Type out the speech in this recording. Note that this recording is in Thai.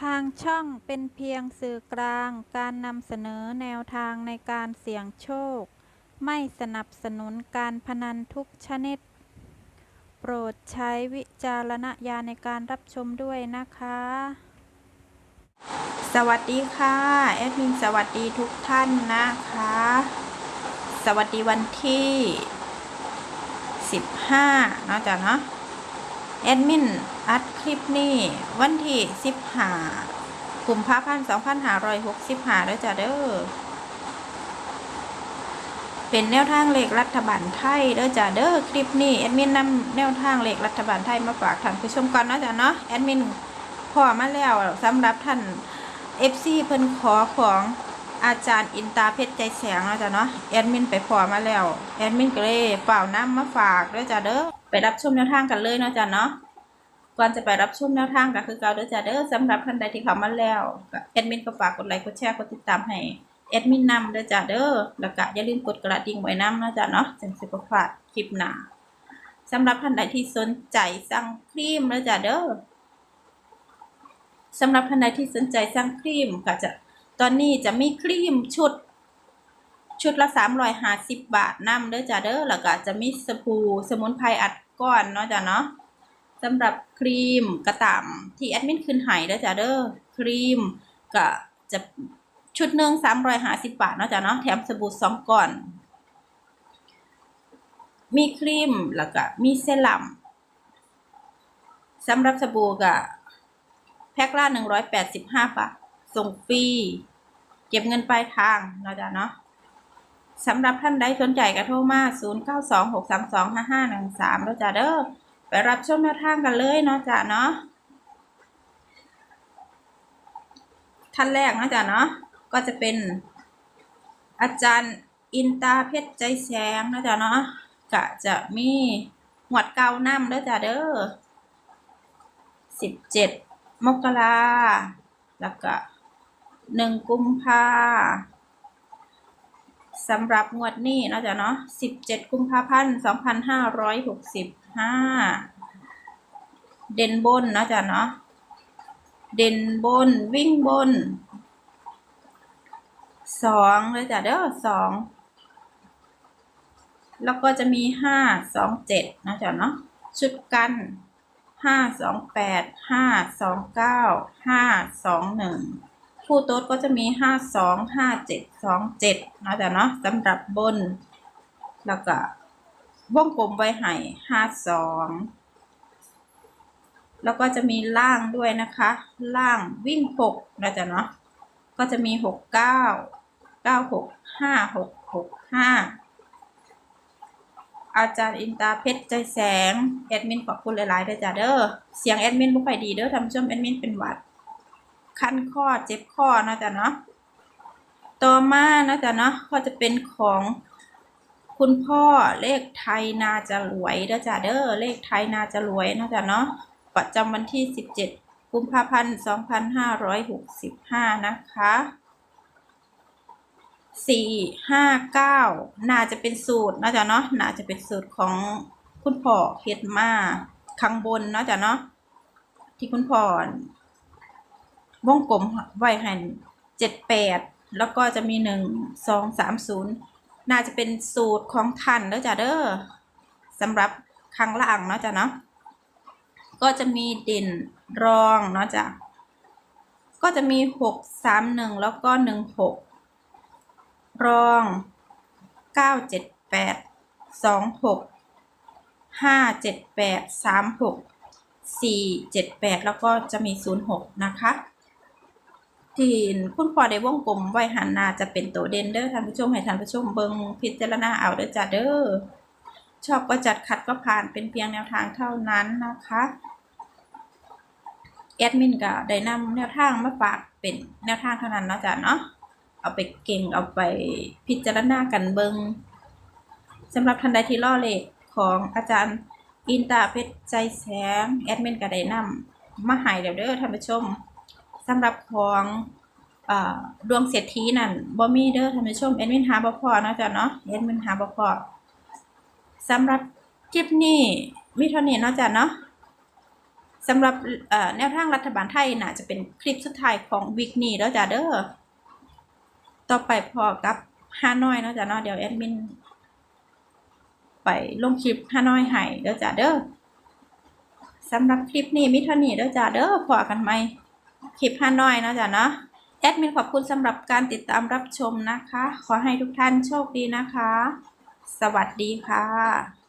ทางช่องเป็นเพียงสื่อกลางการนำเสนอแนวทางในการเสี่ยงโชค ไม่สนับสนุนการพนันทุกชนิด โปรดใช้วิจารณญาณในการรับชมด้วยนะคะ สวัสดีค่ะแอดมินสวัสดีทุกท่านนะคะ สวัสดีวันที่ 15นาะจ้ะเนาะ แอดมินอัดคลิปนี้วันที่15กุมภาพันธ์2565แล้วจ้ะเด้อ เป็นแนวทางเลขรัฐบาลไทยเด้อจ้ะเด้อคลิปนี้แอดมินนำแนวทางเลขรัฐบาลไทยมาฝากท่านผู้ชมก่อนนะจ้ะเนาะแอดมินพอมาแล้วสำหรับท่าน FC เพิ่นขอของอาจารย์อินตาเพชรใจแสงแล้วจ้ะเนาะแอดมินไปขอมาแล้ว แอดมินก็เลยเปล่าน้ำมาฝากด้วยจ้ะเด้อ ไปรับชมแนวทางกันเลยเนาะจ้ะเนาะก่อนจะไปรับชมแนวทางก็คือเก่าเด้อจ้ะเด้อสำหรับท่านใดที่เข้ามาแล้วแอดมินก็ฝากกดไลค์กดแชร์กดติดตามให้แอดมินนำเด้อจ้ะเด้อแล้วก็อย่าลืมกดกระดิ่งไว้นำเนาะจ้ะเนาะจังสิบพลาดคลิปหน้าสำหรับท่านใดที่สนใจสั่งครีมเด้อจ้ะเด้อสำหรับท่านใดที่สนใจสร้างครีมก็จะตอนนี้จะมีครีมชุด ชุดละสามรอยห้าสิบบาทนำเด้อจ้าเด้อแล้วก็จะมีสบู่สมุนไพรอัด ก้อนเนาะจ้ะเนาะสำหรับครีมกระต่ำที่แอดมินขึ้นหายเด้อจ้าเด้อครีมก็จะชุดหนึ่งสามร้อยห้าสิบบาทเนาะจ้ะเนาะแถมสบู่สองก้อน มีครีมแล้วก็มีเซรั่มสำหรับสบู่ก็แพ็คละหนึ่งร้อยแปดสิบห้าบาทส่งฟรีเก็บเงินปลายทางเนาะจ๊ะเนาะ สำหรับท่านใดสนใจก็โทรมา 0 9 2 6 3 2 5 5 1 3แล้วจ้ะเด้อไปรับชมแนวทางกันเลยเนาะจ๊ะเนาะท่านแรกนะจ๊ะเนาะก็จะเป็นอาจารย์อินตาเพชรใจแสงนะจ๊ะเนาะก็จะมีหวดเกาน้ำเด้อจ้ะเด้อสิบเจ็ดมกราแล้วก็หนึ่งกุมภา สำหรับงวดนี้นะจ๊ะเนาะสิบเจ็ดกุมภาพันธ์สองพันห้าร้อยหกสิบห้าเด่นบนนะจ๊ะเนาะเด่นบนวิ่งบนสองเลยจ้ะเด้อสองแล้วก็จะมีห้าสองเจ็ดนะจ๊ะเนาะชุดกันห้าสองแปดห้าสองเก้าห้าสองหนึ่ง คู่โต๊ดก็จะมีห้าสองห้าเจ็ดสองเจ็ดนะจ๊ะเนาะสำหรับบน แล้วก็วงกลมไว้ให้ห้าสองแล้วก็จะมีล่างด้วยนะคะ ล่างวิ่งหกนะจ๊ะเนาะก็จะมีหกเก้าเก้าหกห้าหกหกห้าอาจารย์อินตาเพชรใจแสง แอดมินขอบคุณหลายๆด้วยจ้ะเด้อเสียงแอดมินบ่ค่อยดีเด้อทำช่วมแอดมินเป็นหวัด คันข้อเจ็บข้อนะจ๊ะเนาะต่อมานะจ๊ะเนาะก็จะเป็นของคุณพ่อเลขไทยนาจะรวยเด้อจ้ะเด้อเลขไทยนาจะรวยนะจ๊ะเนาะประจำวันที่ 17 กุมภาพันธ์ 2565 นะคะสี่ห้าเก้าน่าจะเป็นสูตรนะจ๊ะเนาะน่าจะเป็นสูตรของคุณพ่อเฮ็ดมาข้างบนนะจ๊ะเนาะที่คุณพ่อ วงกลมไว้ให้เจ็ดแปดแล้วก็จะมีหนึ่งสองสามศูนย์น่าจะเป็นสูตรของท่านเด้อจ้ะเด้อสำหรับข้างล่างเนาะจ๊ะเนาะก็จะมีเด่นรองเนาะจ๊ะก็จะมีหกสามหนึ่งแล้วก็หนึ่งหกรองเก้าเจ็ดแปดสองหกห้าเจ็ดแปดสามหกสี่เจ็ดแปดแล้วก็จะมีศูนย์หกนะคะ ที่คุณพ่อได้วงกลมไว้หันหน้าจะเป็นตัวเด่นเด้อท่านผู้ชมให้ท่านผู้ชมเบิงพิจารณาเอาเด้อจ้าเด้อชอบก็จัดขัดก็ผ่านเป็นเพียงแนวทางเท่านั้นนะคะแอดมินก็ได้นำแนวทางมาฝากเป็นแนวทางเท่านั้นเนาะจ้ะเนาะเอาไปเก่งเอาไปพิจารณากันเบิงสำหรับทันใดที่ล่อเลขของอาจารย์อินตาเพชรใจแสงแอดมินก็ได้นำมาใหายแล้วเด้อท่านผู้ชม สำหรับของอดวงเศรษฐีนั่นบ่มีเด้อท่านผู้ชมแอดมินหาบ่พอเนาะจ้ะเนาะแอดมินหาบ่พอสำหรับคลิปนี้มีเท่านี้เนาะจ้ะเนาะสำหรับแนวทางรัฐบาลไทยน่าจะเป็นคลิปสุดท้ายของวิกนี้แล้วจ้ะเด้อต่อไปพอกับฮานอยนะจ้ะเนาะเดี๋ยวแอดมินไปลงคลิปฮานอยให้เด้อจ้ะเด้อสำหรับคลิปนี้มิเท่านี้เด้อจ้ะเด้อพอกันไหม คลิปฮานอยเนาะจ้ะเนาะแอดมินขอบคุณสำหรับการติดตามรับชมนะคะ ขอให้ทุกท่านโชคดีนะคะ สวัสดีค่ะ